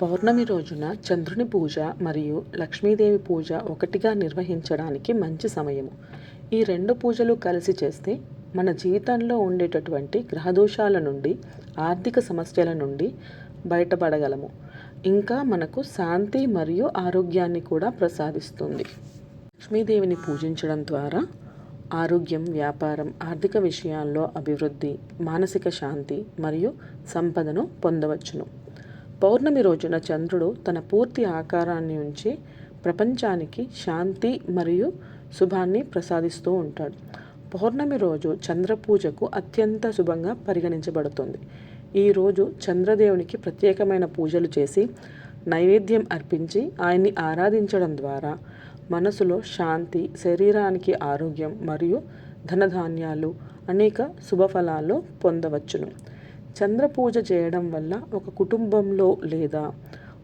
పౌర్ణమి రోజున చంద్రుని పూజ మరియు లక్ష్మీదేవి పూజ ఒకటిగా నిర్వహించడానికి మంచి సమయము. ఈ రెండు పూజలు కలిసి చేస్తే మన జీవితంలో ఉండేటటువంటి గ్రహదోషాల నుండి ఆర్థిక సమస్యల నుండి బయటపడగలము. ఇంకా మనకు శాంతి మరియు ఆరోగ్యాన్ని కూడా ప్రసాదిస్తుంది. లక్ష్మీదేవిని పూజించడం ద్వారా ఆరోగ్యం వ్యాపారం ఆర్థిక విషయాల్లో అభివృద్ధి మానసిక శాంతి మరియు సంపదను పొందవచ్చును. పౌర్ణమి రోజున చంద్రుడు తన పూర్తి ఆకారాన్ని ఉంచి ప్రపంచానికి శాంతి మరియు శుభాన్ని ప్రసాదిస్తూ ఉంటాడు. పౌర్ణమి రోజు చంద్రపూజకు అత్యంత శుభంగా పరిగణించబడుతుంది. ఈరోజు చంద్రదేవునికి ప్రత్యేకమైన పూజలు చేసి నైవేద్యం అర్పించి ఆయన్ని ఆరాధించడం ద్వారా మనసులో శాంతి శరీరానికి ఆరోగ్యం మరియు ధనధాన్యాలు అనేక శుభఫలాలు పొందవచ్చును. చంద్రపూజ చేయడం వల్ల ఒక కుటుంబంలో లేదా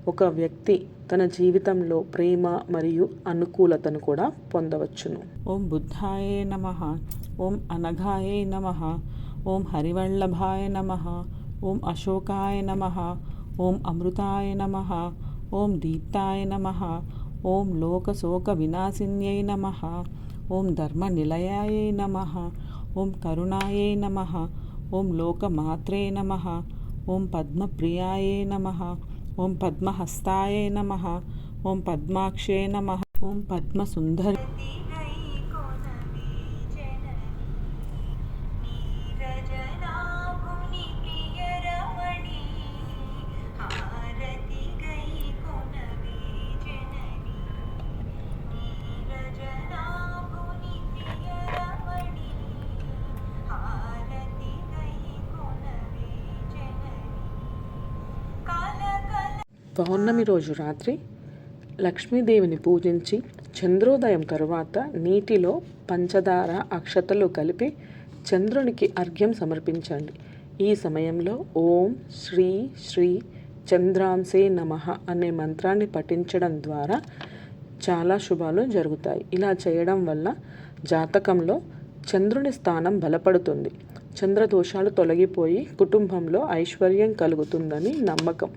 ఒక వ్యక్తి తన జీవితంలో ప్రేమ మరియు అనుకూలతను కూడా పొందవచ్చును. ఓం బుద్ధాయే నమ ఓం అనఘాయే నమ ఓం హరివల్లభాయ నమ ఓం అశోకాయ నమ ఓం అమృతాయ నమ ఓం దీప్తాయ నమ ఓం లోకశోక వినాశిన్యై నమ ఓం ధర్మనిలయాయ నమ ఓం కరుణాయ నమ ఓం లోకమాత్రే నమ ఓం పద్మప్రియాయ నమ ఓం పద్మహస్తాయ నమ ఓం పద్మాక్షే నమ ఓం పద్మసుందరి పౌర్ణమి రోజు రాత్రి లక్ష్మీదేవిని పూజించి చంద్రోదయం తరువాత నీటిలో పంచదార అక్షతలు కలిపి చంద్రునికి అర్ఘ్యం సమర్పించండి. ఈ సమయంలో ఓం శ్రీ శ్రీ చంద్రాంసే నమః అనే మంత్రాన్ని పఠించడం ద్వారా చాలా శుభాలు జరుగుతాయి. ఇలా చేయడం వల్ల జాతకంలో చంద్రుని స్థానం బలపడుతుంది. చంద్రదోషాలు తొలగిపోయి కుటుంబంలో ఐశ్వర్యం కలుగుతుందని నమ్మకం.